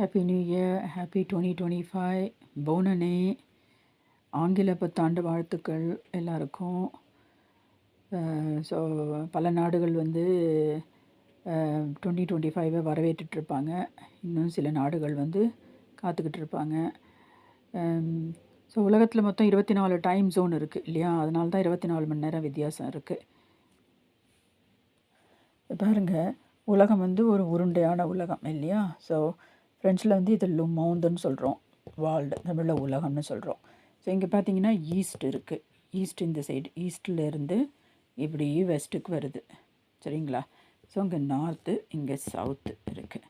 Happy new year happy twenty twenty five பௌனனே ஆங்கில பத்தாண்டு வாழ்த்துக்கள் எல்லாருக்கும். ஸோ பல நாடுகள் வந்து டுவெண்ட்டி டுவெண்ட்டி ஃபைவை வரவேற்றுட்ருப்பாங்க. இன்னும் சில நாடுகள் வந்து காத்துக்கிட்டு இருப்பாங்க ஸோ உலகத்தில் மொத்தம் இருபத்தி நாலு டைம் ஜோன் இருக்குது இல்லையா? அதனால தான் இருபத்தி நாலு மணி நேரம் வித்தியாசம் இருக்குது பாருங்கள் உலகம் வந்து ஒரு உருண்டையான உலகம் இல்லையா? ஸோ ஃப்ரெஞ்சில் வந்து இது லுமௌந்துன்னு சொல்கிறோம் வேர்ல்டு தமிழில் உலகம்னு சொல்கிறோம் ஸோ இங்கே பார்த்தீங்கன்னா ஈஸ்ட் இருக்குது ஈஸ்ட் இந்த சைடு ஈஸ்ட்லேருந்து இப்படி வெஸ்ட்டுக்கு வருது. சரிங்களா? ஸோ இங்கே நார்த்து இங்கே சவுத்து இருக்குது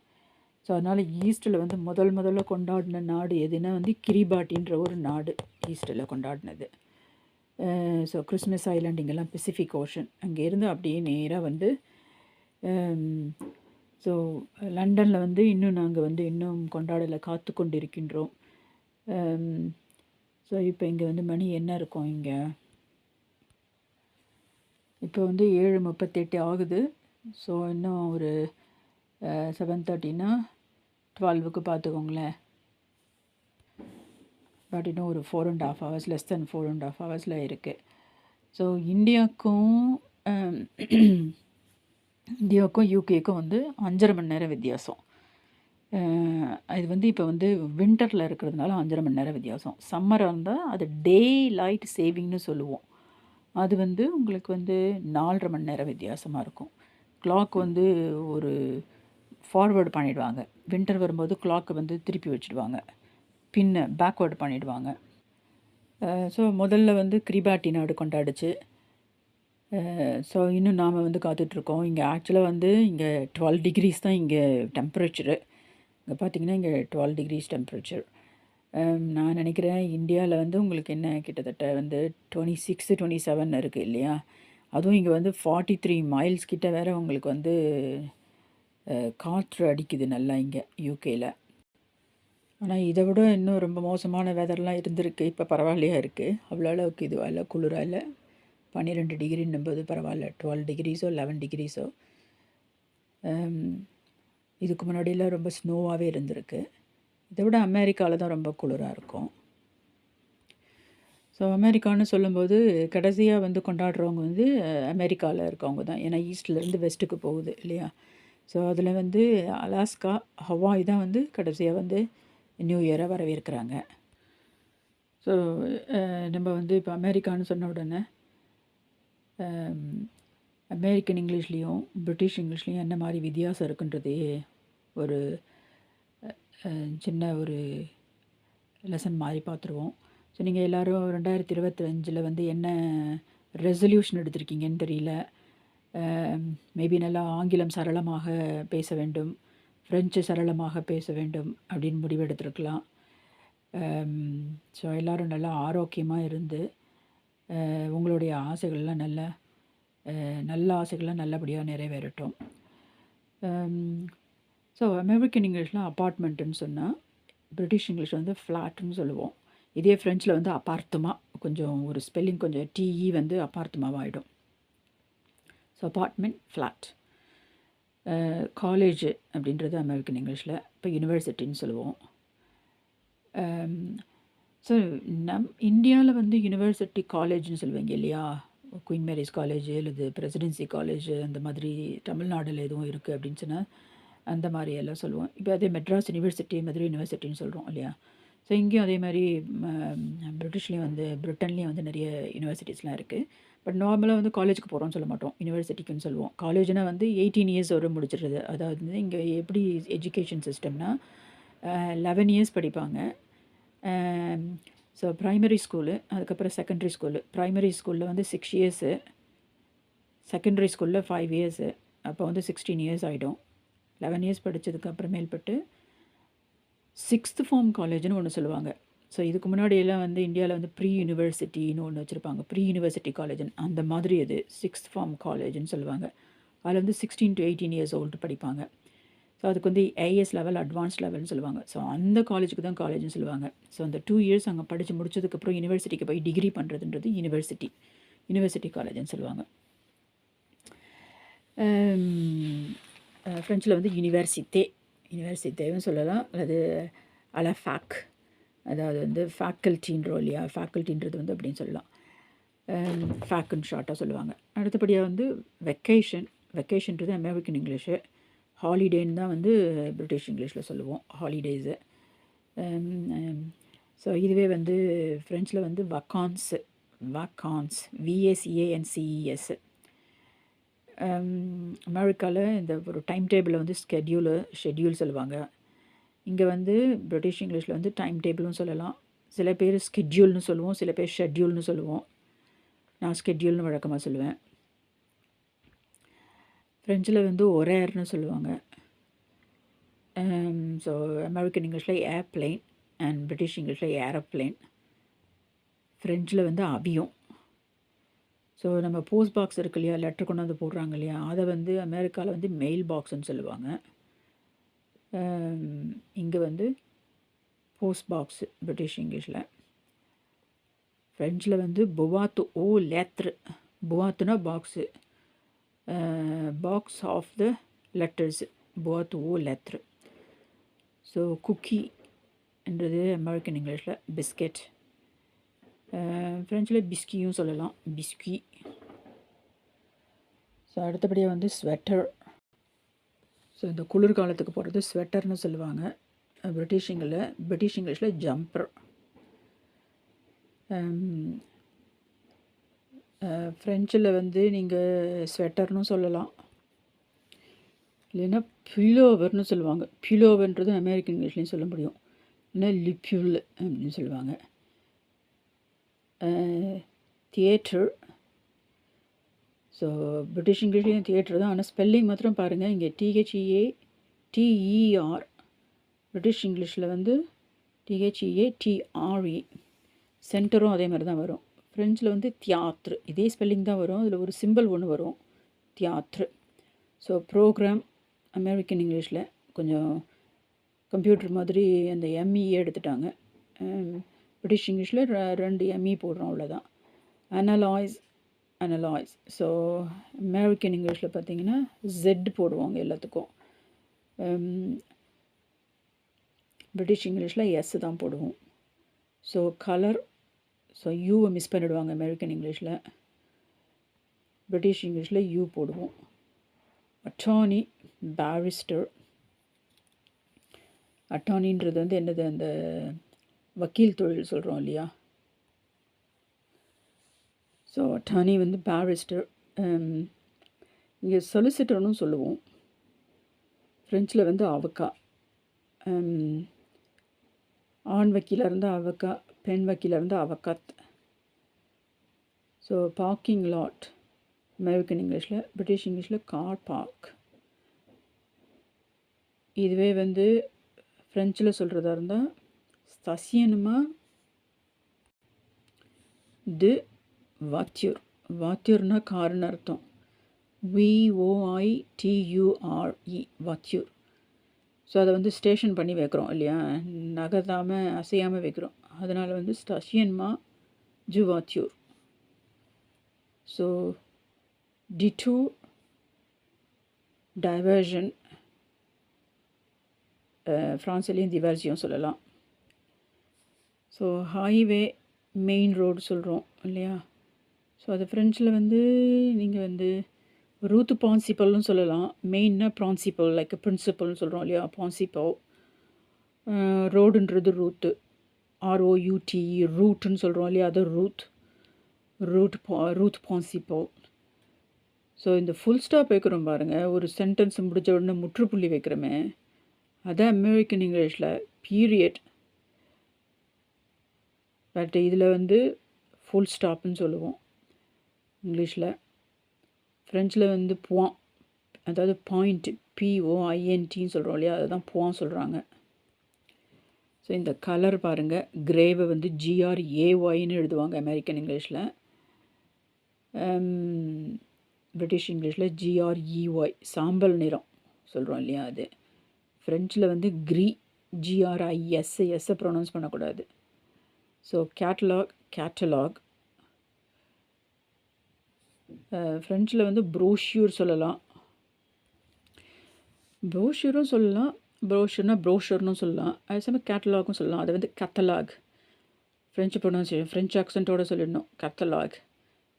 ஸோ அதனால் ஈஸ்ட்டில் வந்து முதல் முதல்ல கொண்டாடின நாடு எதுனா வந்து கிரிபாட்டின்ற ஒரு நாடு ஈஸ்ட்டில் கொண்டாடினது. ஸோ கிறிஸ்மஸ் ஐலாண்ட் இங்கெல்லாம் பெசிஃபிக் ஓஷன் அங்கேருந்து அப்படியே நேராக வந்து ஸோ லண்டனில் வந்து இன்னும் நாங்கள் வந்து இன்னும் கொண்டாடலை காத்து கொண்டு இருக்கின்றோம் ஸோ um, இப்போ இங்கே வந்து மணி என்ன இருக்கும் இங்கே? இப்போ வந்து ஏழு முப்பத்தெட்டு ஆகுது. ஸோ இன்னும் ஒரு செவன் தேர்ட்டினா டுவெல்வுக்கு பார்த்துக்கோங்களேன். பட் இன்னும் ஒரு four and half hours less than four and half ஹவர்ஸில் இருக்குது ஸோ இந்தியாவுக்கும் இந்தியாவுக்கும் யூகேக்கும் வந்து அஞ்சரை மணி நேரம் வித்தியாசம். இது வந்து இப்போ வந்து வின்டரில் இருக்கிறதுனால அஞ்சரை மணி நேரம் வித்தியாசம். சம்மராக இருந்தால் அது டே லைட் சேவிங்னு சொல்லுவோம். அது வந்து உங்களுக்கு வந்து நாலரை மணி நேரம் வித்தியாசமாக இருக்கும். கிளாக் வந்து ஒரு ஃபார்வேர்டு பண்ணிவிடுவாங்க வின்டர் வரும்போது கிளாக்கை வந்து திருப்பி வச்சுடுவாங்க. பின்ன பேக்வேர்டு பண்ணிவிடுவாங்க ஸோ முதல்ல வந்து கிரிபாட்டி நாடு கொண்டாடுச்சு. ஸோ இன்னும் நாம் வந்து காத்துட்ருக்கோம். இங்கே ஆக்சுவலாக வந்து இங்கே டுவெல் டிகிரிஸ் தான் இங்கே டெம்பரேச்சரு இங்கே பார்த்தீங்கன்னா இங்கே டுவெல் டிகிரிஸ் டெம்பரேச்சர் நான் நினைக்கிறேன் இந்தியாவில் வந்து உங்களுக்கு என்ன கிட்டத்தட்ட வந்து டுவெண்ட்டி சிக்ஸ் டுவெண்ட்டி செவன் இருக்குது இல்லையா? அதுவும் இங்கே வந்து ஃபார்ட்டி த்ரீ மைல்ஸ் கிட்ட வேறு உங்களுக்கு வந்து காற்று அடிக்குது நல்லா இங்கே யூகேயில் ஆனால் இதை விட இன்னும் ரொம்ப மோசமான வெதர்லாம் இருந்திருக்கு. இப்போ பரவாயில்லையா இருக்குது அவ்வளோ அளவுக்கு இதுவாக இல்லை? குளிராக இல்லை? பன்னிரெண்டு டிகிரின்னும்போது பரவாயில்ல டுவெல் டிகிரிஸோ லெவன் டிகிரிஸோ இதுக்கு முன்னாடியெல்லாம் ரொம்ப ஸ்னோவாகவே இருந்திருக்கு. இதை விட அமெரிக்காவில் தான் ரொம்ப குளிராக இருக்கும். ஸோ அமெரிக்கான்னு சொல்லும்போது கடைசியாக வந்து கொண்டாடுறவங்க வந்து அமெரிக்காவில் இருக்கவங்க தான். ஏன்னா ஈஸ்ட்லேருந்து வெஸ்ட்டுக்கு போகுது இல்லையா? ஸோ அதில் வந்து அலாஸ்கா ஹவாய் தான் வந்து கடைசியாக வந்து நியூ இயரை வரவேற்கிறாங்க. ஸோ நம்ம வந்து இப்போ அமெரிக்கான்னு சொன்ன உடனே அமெரிக்கன் இங்கிலீஷ்லேயும் பிரிட்டிஷ் இங்கிலீஷ்லேயும் என்ன மாதிரி வித்தியாசம் இருக்குன்றதே ஒரு சின்ன ஒரு லெசன் மாதிரி பார்த்துருவோம். ஸோ நீங்கள் எல்லோரும் ரெண்டாயிரத்தி இருபத்தஞ்சில் வந்து என்ன ரெசல்யூஷன் எடுத்திருக்கீங்கன்னு தெரியல. மேபி நல்லா ஆங்கிலம் சரளமாக பேச வேண்டும் ஃப்ரெஞ்சு சரளமாக பேச வேண்டும் அப்படின்னு முடிவெடுத்திருக்கலாம். ஸோ எல்லோரும் நல்லா ஆரோக்கியமாக இருந்து உங்களுடைய ஆசைகள்லாம் நல்ல நல்ல ஆசைகள்லாம் நல்லபடியாக நிறைவேறட்டும். ஸோ அமெரிக்கன் இங்கிலீஷில் அப்பார்ட்மெண்ட்டுன்னு சொன்னால் பிரிட்டிஷ் இங்கிலீஷ் வந்து ஃப்ளாட்டுன்னு சொல்லுவோம். இதே ஃப்ரெஞ்சில் வந்து அப்பார்த்துமா கொஞ்சம் ஒரு ஸ்பெல்லிங் கொஞ்சம் டிஇ வந்து அப்பார்த்தமாகவும் ஆகிடும் ஸோ அப்பார்ட்மெண்ட் ஃப்ளாட் காலேஜ் அப்படின்றது அமெரிக்கன் இங்கிலீஷில் இப்போ யூனிவர்சிட்டின்னு சொல்லுவோம். ஸோ நம் இந்தியாவில் வந்து யூனிவர்சிட்டி காலேஜ்னு சொல்லுவீங்க இல்லையா? குயின் மேரிஸ் காலேஜ் அல்லது பிரசிடென்சி காலேஜ் அந்த மாதிரி தமிழ்நாடில் எதுவும் இருக்குது அப்படின்னு சொன்னால் அந்த மாதிரி எல்லாம் சொல்லுவோம். இப்போ அதே மெட்ராஸ் யூனிவர்சிட்டி மதுரை யூனிவர்சிட்டின்னு சொல்கிறோம் இல்லையா? ஸோ இங்கேயும் அதே மாதிரி பிரிட்டிஷ்லேயும் வந்து பிரிட்டன்லேயும் வந்து நிறைய யூனிவர்சிட்டிஸ்லாம் இருக்குது பட் நார்மலாக வந்து காலேஜுக்கு போகிறோம்னு சொல்ல மாட்டோம். யூனிவர்சிட்டிக்குன்னு சொல்லுவோம். காலேஜ்னால் வந்து எயிட்டீன் இயர்ஸ் வரை முடிச்சிடுறது. அதாவது வந்து இங்கே எப்படி எஜுகேஷன் சிஸ்டம்னால் லெவன் இயர்ஸ் படிப்பாங்க. ஸோ ப்ரைமரி ஸ்கூலு அதுக்கப்புறம் செகண்டரி ஸ்கூலு ப்ரைமரி ஸ்கூலில் வந்து சிக்ஸ் இயர்ஸு செகண்டரி ஸ்கூலில் ஃபைவ் இயர்ஸு அப்போ வந்து சிக்ஸ்டீன் இயர்ஸ் ஆகிடும் லெவன் இயர்ஸ் படித்ததுக்கு அப்புறமேல்பட்டு சிக்ஸ்த்து ஃபார்ம் காலேஜ்னு ஒன்று சொல்லுவாங்க. ஸோ இதுக்கு முன்னாடியெல்லாம் வந்து இந்தியாவில் வந்து ப்ரீ யூனிவர்சிட்டின்னு ஒன்று வச்சுருப்பாங்க. ப்ரீ யூனிவர்சிட்டி காலேஜ்னு அந்த மாதிரி அது சிக்ஸ்த் ஃபார்ம் காலேஜ்னு சொல்லுவாங்க. அதில் வந்து sixteen to eighteen years old படிப்பாங்க. ஸோ அதுக்கு வந்து ஏஎஸ் லெவல் அட்வான்ஸ் லெவல்னு சொல்லுவாங்க. ஸோ அந்த காலேஜுக்கு தான் காலேஜ்னு சொல்லுவாங்க. ஸோ அந்த டூ இயர்ஸ் அங்கே படித்து முடிச்சதுக்கப்புறம் யூனிவர்சிட்டிக்கு போய் டிகிரி பண்ணுறதுன்றது யூனிவர்சிட்டி யூனிவர்சிட்டி காலேஜ்னு சொல்லுவாங்க. Um, uh, ஃப்ரெஞ்சில் வந்து யூனிவர்சித்தே யூனிவர்சித்தேவும் சொல்லலாம். அல்லது அலஃபேக் அதாவது வந்து ஃபேக்கல்ட்டின்றோம் இல்லையா ஃபேக்கல்ட்டின்றது வந்து அப்படின்னு சொல்லலாம். Um, ஃபேக்குன்னு ஷார்ட்டாக சொல்லுவாங்க. அடுத்தபடியாக வந்து வெக்கேஷன் வெக்கேஷன்றது அமெரிக்கன் இங்கிலீஷு ஹாலிடேன்னு தான் வந்து பிரிட்டிஷ் இங்கிலீஷில் சொல்லுவோம் ஹாலிடேஸு. ஸோ இதுவே வந்து ஃப்ரெஞ்சில் வந்து வக்கான்ஸு வக்கான்ஸ் விஎஸ்ஏஎன்சிஇஎஸ்ஸு அமெரிக்காவில் இந்த ஒரு டைம் டேபிளில் வந்து ஸ்கெட்யூலு ஷெட்யூல் சொல்லுவாங்க. இங்கே வந்து பிரிட்டிஷ் இங்கிலீஷில் வந்து டைம் டேபிளும் சொல்லலாம். சில பேர் ஸ்கெட்யூல்னு சொல்லுவோம் சில பேர் ஷெட்யூல்னு சொல்லுவோம். நான் ஸ்கெட்யூல்னு வழக்கமாக சொல்லுவேன். ஃப்ரெஞ்சில் வந்து ஒரேர்னு சொல்லுவாங்க. ஸோ அமெரிக்கன் இங்கிலீஷில் ஏர்ப்ளைன் அண்ட் பிரிட்டிஷ் இங்கிலீஷில் ஏரோப்ளைன் ஃப்ரெஞ்சில் வந்து அவியம் ஸோ நம்ம போஸ்ட் பாக்ஸ் இருக்கு இல்லையா? லெட்டர் கொண்டு வந்து போடுறாங்க இல்லையா? அதை வந்து அமெரிக்காவில் வந்து மெயில் பாக்ஸ்னு சொல்லுவாங்க. Um, இங்கே வந்து போஸ்ட் பாக்ஸு பிரிட்டிஷ் இங்கிலீஷில் ஃப்ரெஞ்சில் வந்து புவாத்து ஓ லேத்ரு புவாத்துனா box box of the letters புவாத்து ஓ லேத்ரு ஸோ குக்கி என்றது அமெரிக்கன் இங்கிலீஷில் பிஸ்கெட் ஃப்ரெஞ்சில் பிஸ்கியும் சொல்லலாம். பிஸ்கி ஸோ அடுத்தபடியாக வந்து ஸ்வெட்டர் ஸோ இந்த குளிர்காலத்துக்கு போடுறது ஸ்வெட்டர்னு சொல்லுவாங்க. பிரிட்டிஷ் இங்கிலில் பிரிட்டிஷ் இங்கிலீஷில் ஜம்பர் ஃப்ரெஞ்சில் வந்து நீங்கள் ஸ்வெட்டர்னு சொல்லலாம். இல்லைன்னா பிலோவர்னு சொல்லுவாங்க. பிலோவர்ன்றது அமெரிக்கன் இங்கிலீஷ்லேயும் சொல்ல முடியும். இல்லைன்னா லிப்யூல் அப்படின்னு சொல்லுவாங்க. தியேட்டர் ஸோ பிரிட்டிஷ் இங்கிலீஷ்லேயும் தியேட்டர் தான். ஆனால் ஸ்பெல்லிங் மாத்திரம் பாருங்கள் இங்கே டிஹெச்இஏ டிஇஆர் பிரிட்டிஷ் இங்கிலீஷில் வந்து டிஹெச்இஏ டிஆர்இ சென்டரும் அதே மாதிரி தான் வரும். ஃப்ரெஞ்சில் வந்து தியாத்ரு. இதே ஸ்பெல்லிங் தான் வரும். அதில் ஒரு சிம்பிள் ஒன்று வரும். தியாத்ரு. ஸோ ப்ரோக்ராம் அமெரிக்கன் இங்கிலீஷில் கொஞ்சம் கம்ப்யூட்டர் மாதிரி அந்த எம்இஏ எடுத்துட்டாங்க. பிரிட்டிஷ் இங்கிலீஷில் ரெண்டு எம்இ போடுறோம் அவ்வளோதான் அனலாய்ஸ் அனலாய்ஸ் ஸோ அமெரிக்கன் இங்கிலீஷில் பார்த்தீங்கன்னா ஜெட் போடுவாங்க எல்லாத்துக்கும். பிரிட்டிஷ் இங்கிலீஷில் எஸ் தான் போடுவோம். ஸோ கலர் ஸோ யூவை மிஸ் பண்ணிவிடுவாங்க அமெரிக்கன் இங்கிலீஷில் பிரிட்டிஷ் இங்கிலீஷில் யூ போடுவோம். அட்டானி பேரிஸ்டர் அட்டானின்றது வந்து என்னது? அந்த வக்கீல் தொழில் சொல்கிறோம் இல்லையா? ஸோ அட்டானி வந்து பேரிஸ்டர் இங்கே சொலிசிட்டர்னு சொல்லுவோம். ஃப்ரெஞ்சில் வந்து அவக்கா. Um, ஆண் வக்கீலாக இருந்தால் அவக்கா. பெண் வக்கீலாக இருந்தால் ஸோ பார்க்கிங் லாட் அமெரிக்கன் இங்கிலீஷில் பிரிட்டிஷ் இங்கிலீஷில் கார் பார்க் இதுவே வந்து ஃப்ரெஞ்சில் சொல்கிறதா இருந்தால் சசியனுமா து வாத்தியூர். வாத்தியூர்னா காருன்னு அர்த்தம். விஓஐடியூஆர்இ வாத்தியூர். ஸோ அதை வந்து ஸ்டேஷன் பண்ணி வைக்கிறோம் இல்லையா? நகர்த்தாமல் அசையாமல் வைக்கிறோம். அதனால் வந்து ஸ்டஷியன்மா ஜுவாத்யூர். ஸோ டிட்டூ டைவர்ஷன் ஃப்ரான்ஸ்லேயும் திவர்ஜியும் சொல்லலாம். ஸோ ஹைவே மெயின் ரோடு சொல்கிறோம் இல்லையா? ஸோ அது ஃப்ரெஞ்சில் வந்து நீங்கள் வந்து ரூத்து பான்சிப்பல்னு சொல்லலாம். மெயின்னா பிரான்சிபல் லைக் பிரின்சிபல்னு சொல்கிறோம் இல்லையா? பான்சிப்பல் ரோடுன்றது ரூத்து ஆர்ஓயூடி ரூட்டுன்னு சொல்கிறோம் இல்லையா? அது ரூத் ரூட் பா ரூத் பான்சிப்பல் ஸோ இந்த ஃபுல் ஸ்டாப் வைக்கிறோம் பாருங்கள் ஒரு சென்டென்ஸ் முடிஞ்ச உடனே முற்றுப்புள்ளி வைக்கிறோமே. அதான் அமெரிக்கன் இங்கிலீஷில் பீரியட் பட் இதில் வந்து ஃபுல் ஸ்டாப்புன்னு சொல்லுவோம். இங்கிலீஷில் ஃப்ரெஞ்சில் வந்து புவான் அதாவது பாயிண்ட் பிஓஐஎன்டின்னு சொல்கிறோம் இல்லையா? அதுதான் புவான் சொல்கிறாங்க ஸோ இந்த கலர் பாருங்கள் கிரேவை வந்து ஜிஆர்ஏஒய்னு எழுதுவாங்க அமெரிக்கன் இங்கிலீஷில் பிரிட்டிஷ் இங்கிலீஷில் ஜிஆர்இஒய் சாம்பல் நிறம் சொல்கிறோம் இல்லையா அது. ஃப்ரெஞ்சில் வந்து க்ரீ ஜிஆர்ஐஎஸ்ஐ எஸ்ஸை ப்ரொனவுன்ஸ் பண்ணக்கூடாது. ஸோ கேட்டலாக் கேட்டலாக் ஃப்ரெஞ்சில் வந்து ப்ரோஷ்யூர் சொல்லலாம். ப்ரோஷ்யூரும் சொல்லலாம். ப்ரோஷர்னா ப்ரோஷர்னு சொல்லலாம் அதே சமயம் கேட்டலாகும் சொல்லலாம் அது வந்து கத்தலாக் ஃப்ரெஞ்சு ப்ரொனவுன்சியேஷன் ஃப்ரெஞ்ச் ஆக்சென்ட்டோட சொல்லிடணும் கத்தலாக்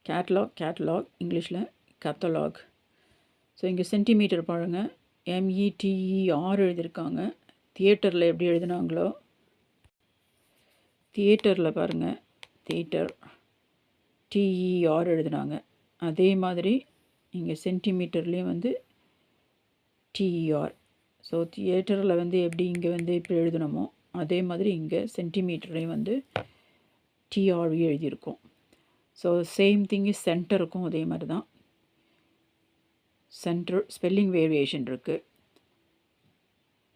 கேட்லாக் கேட்லாக் இங்கிலீஷில் கத்தலாக் ஸோ இங்கே சென்டிமீட்டர் பாருங்கள் எம்இடிஇஆர் எழுதியிருக்காங்க தியேட்டரில் எப்படி எழுதினாங்களோ? தியேட்டரில் பாருங்கள் தியேட்டர் டிஇஆர் எழுதினாங்க. அதே மாதிரி இங்கே சென்டிமீட்டர்லேயும் வந்து டிஇஆர் ஸோ தியேட்டரில் வந்து எப்படி இங்கே வந்து இப்போ எழுதணுமோ அதே மாதிரி இங்கே சென்டிமீட்டர்லேயும் வந்து டிஆர்வி எழுதியிருக்கோம். ஸோ சேம் திங் சென்டருக்கும் அதே மாதிரி தான். சென்டர் ஸ்பெல்லிங் வேரியேஷன் இருக்குது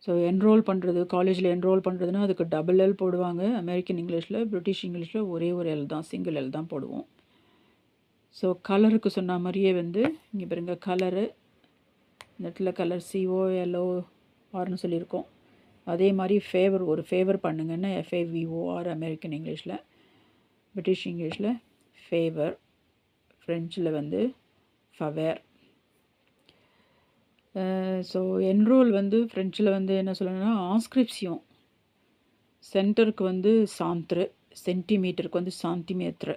ஸோ என்ரோல் பண்ணுறது காலேஜில் என்ரோல் பண்ணுறதுனா அதுக்கு டபுள் எல் போடுவாங்க. அமெரிக்கன் இங்கிலீஷில் பிரிட்டிஷ் இங்கிலீஷில் ஒரே ஒரு எல் தான் சிங்கிள் எல் தான் போடுவோம். ஸோ கலருக்கு சொன்ன மாதிரியே வந்து இங்கே பாருங்கள் கலரு நெட்டில் கலர் சிஓ எல்லோ ஆர்னு சொல்லியிருக்கோம். அதே மாதிரி ஃபேவர் ஒரு ஃபேவர் பண்ணுங்கன்னா F A V O R American இங்கிலீஷில் பிரிட்டிஷ் இங்கிலீஷில் ஃபேவர் ஃப்ரெஞ்சில் வந்து ஃபவேர் ஸோ என்ரோல் வந்து ஃப்ரெஞ்சில் வந்து என்ன சொல்லணும்னா ஆஸ்கிரிப்ஷியம் சென்டருக்கு வந்து சாந்த்ரு சென்டிமீட்டருக்கு வந்து சாந்திமேத்ரு.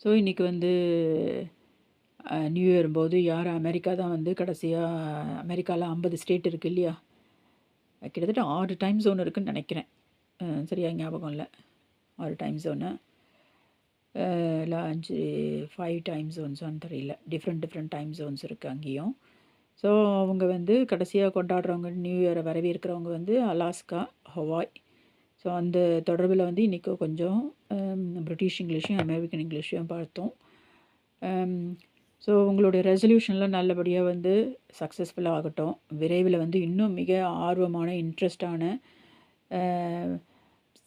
ஸோ இன்றைக்கி வந்து நியூ இயர் போது யார் அமெரிக்கா தான் வந்து கடைசியாக அமெரிக்காவில் ஐம்பது ஸ்டேட் இருக்குது இல்லையா? கிட்டத்தட்ட ஆறு டைம் ஜோன் இருக்குதுன்னு நினைக்கிறேன். சரியா ஞாபகம் இல்லை. ஆறு டைம் ஜோனு இல்லை அஞ்சு ஃபைவ் டைம் ஜோன்ஸான்னு தெரியல. டிஃப்ரெண்ட் டிஃப்ரெண்ட் டைம் ஜோன்ஸ் இருக்குது அங்கேயும். ஸோ அவங்க வந்து கடைசியாக கொண்டாடுறவங்க நியூ இயரை வரவேற்கிறவங்க வந்து அலாஸ்கா ஹவாய். ஸோ அந்த தொடர்பில் வந்து இன்றைக்கி கொஞ்சம் பிரிட்டிஷ் இங்கிலீஷையும் அமெரிக்கன் இங்கிலீஷையும் பார்த்தோம். ஸோ உங்களுடைய ரெசல்யூஷன்லாம் நல்லபடியாக வந்து சக்ஸஸ்ஃபுல்லாக ஆகட்டும். விரைவில் வந்து இன்னும் மிக ஆர்வமான இன்ட்ரெஸ்டான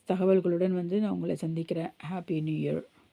தகவல்களுடன் வந்து நான் உங்களை சந்திக்கிறேன். Happy new year